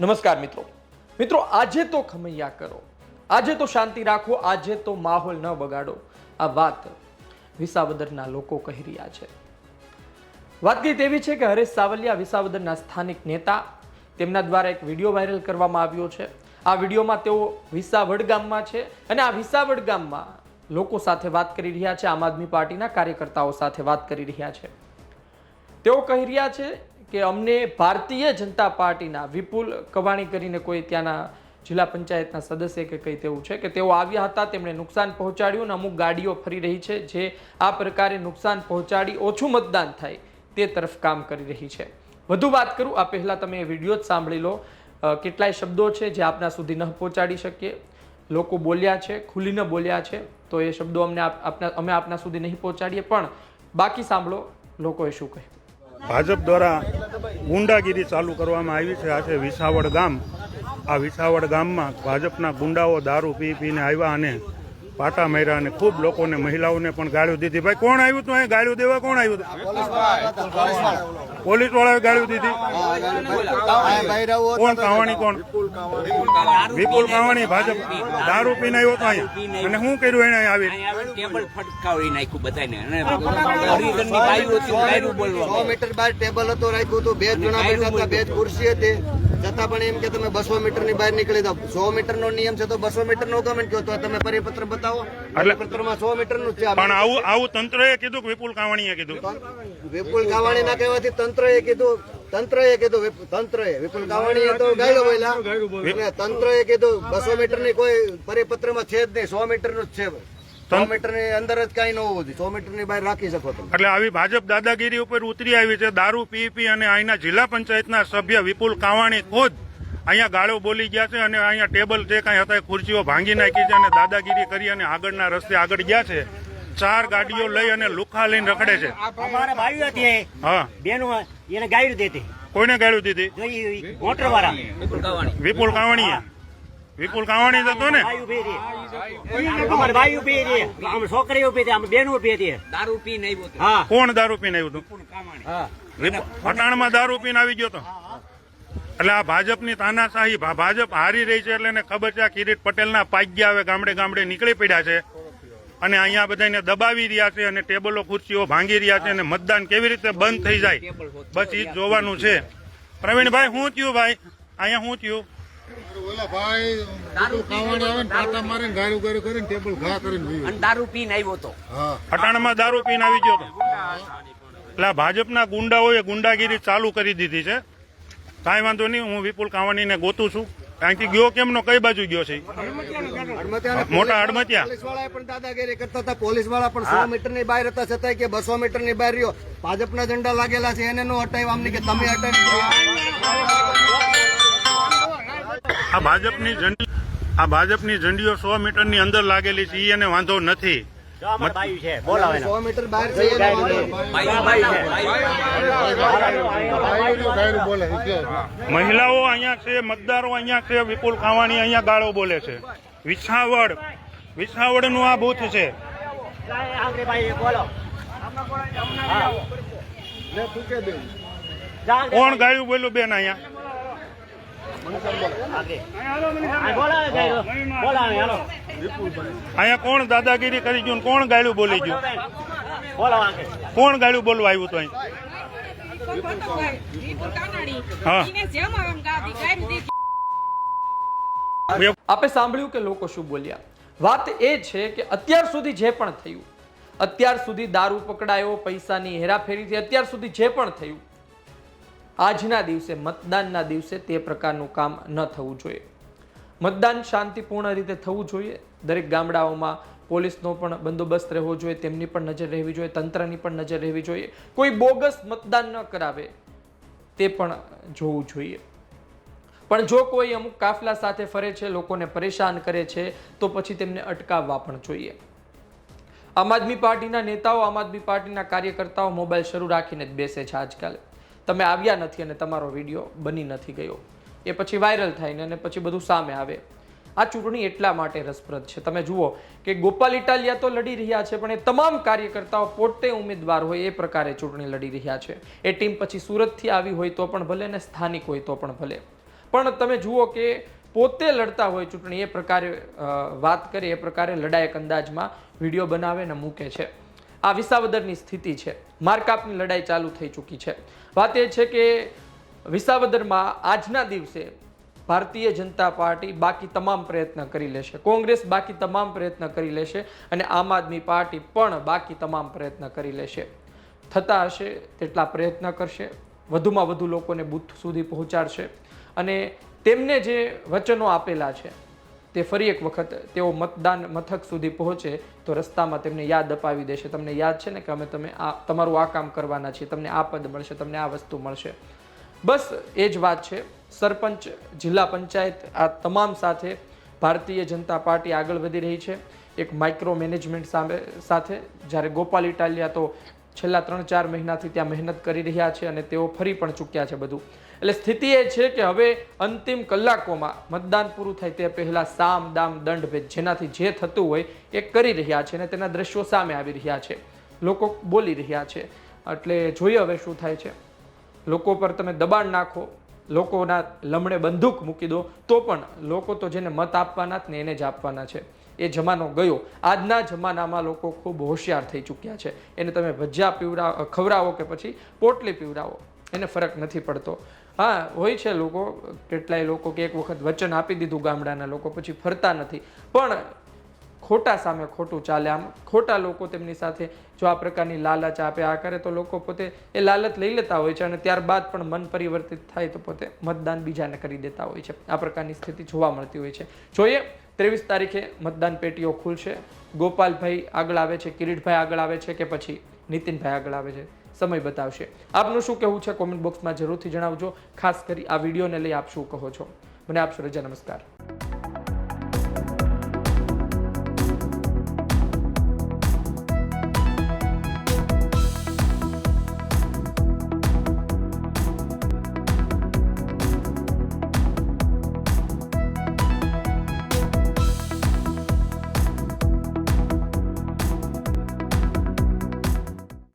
નમસ્કાર મિત્રો. મિત્રો, આજે તો ખમૈયા કરો. આજે તો શાંતિ રાખો, આજે તો માહોલ ન બગાડો. આ વાત વિસાવદરના લોકો કહી રહ્યા છે. વાત કઈ તેવી છે કે હરેશ સાવલિયા વિસાવદરના સ્થાનિક નેતા, તેમના દ્વારા એક વીડિયો વાયરલ કરવામાં આવ્યો છે. આ વિડીયોમાં તેઓ વિસાવડ ગામમાં છે અને આ વિસાવડ ગામમાં લોકો સાથે વાત કરી રહ્યા છે, આમ આદમી પાર્ટીના કાર્યકર્તાઓ સાથે વાત કરી રહ્યા છે. તેઓ કહી રહ્યા છે કે અમને ભારતીય જનતા પાર્ટીના વિપુલ કવાણી કરીને કોઈ ત્યાંના જિલ્લા પંચાયતના સદસ્ય કે કંઈ તેવું છે કે તેઓ આવ્યા હતા, તેમણે નુકસાન પહોંચાડ્યું અને અમુક ગાડીઓ ફરી રહી છે જે આ પ્રકારે નુકસાન પહોંચાડી ઓછું મતદાન થાય તે તરફ કામ કરી રહી છે. વધુ વાત કરું, આ પહેલાં તમે એ વીડિયો જ સાંભળી લો. કેટલાય શબ્દો છે જે આપના સુધી ન પહોંચાડી શકીએ. લોકો બોલ્યા છે, ખુલીને બોલ્યા છે, તો એ શબ્દો અમને આપ- આપના, અમે આપના સુધી નહીં પહોંચાડીએ, પણ બાકી સાંભળો, લોકોએ શું કહ્યું? ભાજપ દ્વારા ગુંડાગીરી ચાલુ કરવામાં આવી છે. આ છે વિસાવડ ગામ, આ વિસાવડ ગામમાં ભાજપના ગુંડાઓ દારૂ પી પીને આવ્યા અને પાટા માર્યા અને ખૂબ લોકોને મહિલાઓને પણ ગાળ્યું દીધી. ભાઈ કોણ આવ્યું તું અહીં? ગાળ્યું દેવા કોણ આવ્યું પોલીસ વાળાએ ગાળ્યું દીધી. કોણ? કાવાણી કોણ? વિપુલ કાવાણી ભાજપ. દારૂ પીને આવ્યો તો અહીંયા. અને શું કર્યું એને આવી ટેબલ ફટકાવી નાખ્યું બધાને મીટર બાર ટેબલ હતો રાખ્યું હતું. બે જણા બેઠા હતા બે જ ખુરશી હતી. છતાં પણ એમ કે તમે બસો મીટરની બહાર નીકળી દો સો મીટર નો નિયમ છે તો બસો મીટર નો કમેન્ટ કહો તો તમે પરિપત્ર બતાવો. પરિપત્રમાં સો મીટરનું છે. પણ આવું આવું તંત્રએ કીધું કે વિપુલ કાવાણીએ કીધું? વિપુલ કાવાણી ના કહેવાથી તંત્ર એ કીધું તંત્ર એ કીધું વિપ- તંત્ર એ વિપુલ કાવાણી તો ગાયલો બોલ્યા. અને તંત્ર એ કીધું બસો મીટરની કોઈ પરિપત્રમાં છે જ નહીં. સો મીટરનું જ છે. સો મીટરની અંદર જ કઈ ન હોવું જોઈએ. સો મીટરની બહાર રાખી શકો તમે. એટલે આવી ભાજપ દાદાગીરી ઉપર ઉતરી આવી છે. દારૂ પી પી અને અહીંના જિલ્લા પંચાયતના સભ્ય વિપુલ કાવાણી ખુદ અહીંયા ગાળો બોલી ગયા છે અને અહીંયા ટેબલ જે કાંઈ હતા ખુરશીઓ ભાંગી નાખી છે અને દાદાગીરી કરી અને આગળના રસ્તે આગળ ગયા છે. ચાર ગાડીઓ લઈ અને લુખા લઈને રખડે છે. અમારા ભાઈઓ હતી હા. બેનો એને ગાયરું દેતી કોઈને ગાડ્યું દીધી? જોઈ મોટર વાળા વિપુલ કાવાણીએ. વિપુલ કાવાણી હતો ને ભાઈ ઊભી રહી. અમારે ભાઈ ઊભી રહી. આમ છોકરી ઊભી હતી આમ બેન ઊભી હતી દારૂ પીને આવ્યો હતો હા. કોણ દારૂ પીને આવ્યું હતું કામાણી પટાણમાં દારૂ પીને આવી ગયો તો? એટલે આ ભાજપની તાનાશાહી ભા- ભાજપ હારી રહી છે એટલે એને ખબર છે આ કિરીટ પટેલના પાગ્યા હવે ગામડે ગામડે નીકળી પડ્યા છે. અને અહીંયા બધાને દબાવી રહ્યા છે અને ટેબલો ખુરશીઓ ભાંગી રહ્યા છે અને મતદાન કેવી રીતે બંધ થઈ જાય બસ એ જોવાનું છે. પ્રવીણભાઈ શું થયું ભાઈ? અહીંયા શું થયું? ઓલા ભાઈ બધું ખાવાનું આવે ને પાટા મારીને ગાળું ગાળું કરીને ટેબલ ઘા કરીને અને દારૂ પીને આવ્યો હતો પટાણમાં દારૂ પીને આવી ગયો તો? એટલે ભાજપના ગુંડાઓએ ગુંડાગીરી ચાલુ કરી દીધી છે. કાંઈ વાંધો નહીં હું વિપુલ કાવાણીને ગોતું છું. અહીંથી ગયો કેમનો? કઈ બાજુ ગયો છે મોટા અડમતિયા પોલીસવાળા પણ દાદાગીરી કરતા હતા. પોલીસવાળા પણ સો મીટરની બહાર હતા છતાંય કે બસો મીટરની બહાર રહ્યો. ભાજપના ઝંડા લાગેલા છે એને નો હટાવ્યા. અમને કે તમે હટાવી આ ભાજપની ઝંડી આ ભાજપની ઝંડીઓ સો મીટરની અંદર લાગેલી છે એને વાંધો નથી. ને. મીટર મહિલાઓ અહીંયા છે મતદારો અહીંયા છે વિપુલ ખાવાણી અહીંયા ગાળો બોલે છે. વિછાવડ. વિછાવડનું આ બૂથ છે. આંગળી ભાઈ બોલો હા. જા, કોણ ગાયું બોલ્યું બેન અહીંયા આંગળી. આ બોલાવે ગાયરું. બોલાવે હાલો અહીંયા કોણ દાદાગીરી કરી ગયું કોણ ગાળું બોલી ગયું? કોણ ગાળું બોલવા આવ્યું તો અહીં? આપે સાંભળ્યું કે લોકો શું બોલ્યા? વાત એ છે કે અત્યાર સુધી જે પણ થયું, અત્યાર સુધી દારૂ પકડાયો, પૈસાની હેરાફેરીથી અત્યાર સુધી જે પણ થયું આજના દિવસે, મતદાનના દિવસે તે પ્રકારનું કામ ન થવું જોઈએ. મતદાન શાંતિપૂર્ણ રીતે થવું જોઈએ. દરેક ગામડાઓમાં પોલીસનો પણ બંદોબસ્ત રહેવો જોઈએ, તેમની પણ નજર રહેવી જોઈએ, તંત્રની પણ નજર રહેવી જોઈએ. કોઈ બોગસ મતદાન ન કરાવે તે પણ જોવું જોઈએ. પણ જો કોઈ અમુક કાફલા સાથે ફરે છે, લોકોને પરેશાન કરે છે, તો પછી તેમને અટકાવવા પણ જોઈએ. આમ આદમી પાર્ટીના નેતાઓ, આમ આદમી પાર્ટીના કાર્યકર્તાઓ મોબાઈલ શરૂ રાખીને જ બેસે છે આજકાલ. તમે આવ્યા નથી અને તમારો વીડિયો બની નથી ગયો. એ પછી વાયરલ થાય ને પછી બધું સામે આવે. આ ચૂંટણી એટલા માટે રસપ્રદ છે. તમે જુઓ કે ગોપાલ ઇટાલિયા તો લડી રહ્યા છે, પણ એ તમામ કાર્યકર્તાઓ પોતે ઉમેદવાર હોય એ પ્રકારે ચૂંટણી લડી રહ્યા છે. એ ટીમ પછી સુરતથી આવી હોય તો પણ ભલે ને સ્થાનિક હોય તો પણ ભલે. પણ તમે જુઓ કે પોતે લડતા હોય ચૂંટણી, એ પ્રકારે વાત કરે, એ પ્રકારે લડાયક અંદાજમાં વીડિયો બનાવે ને મૂકે છે. આ વિસાવદરની સ્થિતિ છે. મારકાપની લડાઈ ચાલુ થઈ ચૂકી છે. વાત એ છે કે વિસાવદરમાં આજના દિવસે ભારતીય જનતા પાર્ટી બાકી તમામ પ્રયત્ન કરી લેશે. કોંગ્રેસ બાકી તમામ પ્રયત્ન કરી લેશે અને આમ આદમી પાર્ટી પણ બાકી તમામ પ્રયત્ન કરી લેશે. થતા હશે તેટલા પ્રયત્ન કરશે. વધુમાં વધુ લોકોને બુથ સુધી પહોંચાડશે. અને તેમને જે વચનો આપેલા છે તે ફરી એક વખત તેઓ મતદાન મથક સુધી પહોંચે તો રસ્તામાં તેમને યાદ અપાવી દેશે. તમને યાદ છે ને કે અમે તમે આ તમારું આ કામ કરવાના છીએ, તમને આ પદ મળશે, તમને આ વસ્તુ મળશે. બસ એ જ વાત છે. સરપંચ, જિલ્લા પંચાયત, આ તમામ સાથે ભારતીય જનતા પાર્ટી આગળ વધી રહી છે. એક માઇક્રો મેનેજમેન્ટ સામે સાથે જ્યારે ગોપાલ ઇટાલિયા તો છેલ્લા ત્રણ ચાર મહિનાથી ત્યાં મહેનત કરી રહ્યા છે અને તેઓ ફરી પણ ચૂક્યા છે બધું. એટલે સ્થિતિ એ છે કે હવે અંતિમ કલાકોમાં મતદાન પૂરું થાય તે પહેલાં સામ, દામ, દંડ ભેદ જેનાથી જે થતું હોય એ કરી રહ્યા છે અને તેના દ્રશ્યો સામે આવી રહ્યા છે. લોકો બોલી રહ્યા છે. એટલે જોઈએ હવે શું થાય છે. લોકો પર તમે દબાણ નાખો, લોકોના લમણે બંદૂક મૂકી દો, તો પણ લોકો તો જેને મત આપવાના ને એને જ આપવાના છે. એ જમાનો ગયો. આજના જમાનામાં લોકો ખૂબ હોશિયાર થઈ ચૂક્યા છે. એને તમે ભજીયા પીવડાવ, ખવડાવો કે પછી પોટલી પીવડાવો, એને ફરક નથી પડતો. હા, હોય છે લોકો. કેટલાય લોકો કે એક વખત વચન આપી દીધું ગામડાના લોકો, પછી ફરતા નથી. પણ ખોટા સામે ખોટું ચાલે. આમ ખોટા લોકો તેમની સાથે જો આ પ્રકારની લાલચ આપે, આ કરે, તો લોકો પોતે એ લાલચ લઈ લેતા હોય છે અને ત્યારબાદ પણ મન પરિવર્તિત થાય તો પોતે મતદાન બીજાને કરી દેતા હોય છે. આ પ્રકારની સ્થિતિ જોવા મળતી હોય છે. જોઈએ, ત્રેવીસ તારીખે મતદાન પેટીઓ ખુલશે. ગોપાલભાઈ આગળ આવે છે, કિરીટભાઈ આગળ આવે છે કે પછી નીતિનભાઈ આગળ આવે છે? સમય બતાવશે. આપનું શું કહેવું છે કોમેન્ટ બોક્સમાં જરૂરથી જણાવજો. ખાસ કરી આ વિડીયોને લઈ આપ શું કહો છો? મને આપશો રજા નમસ્કાર.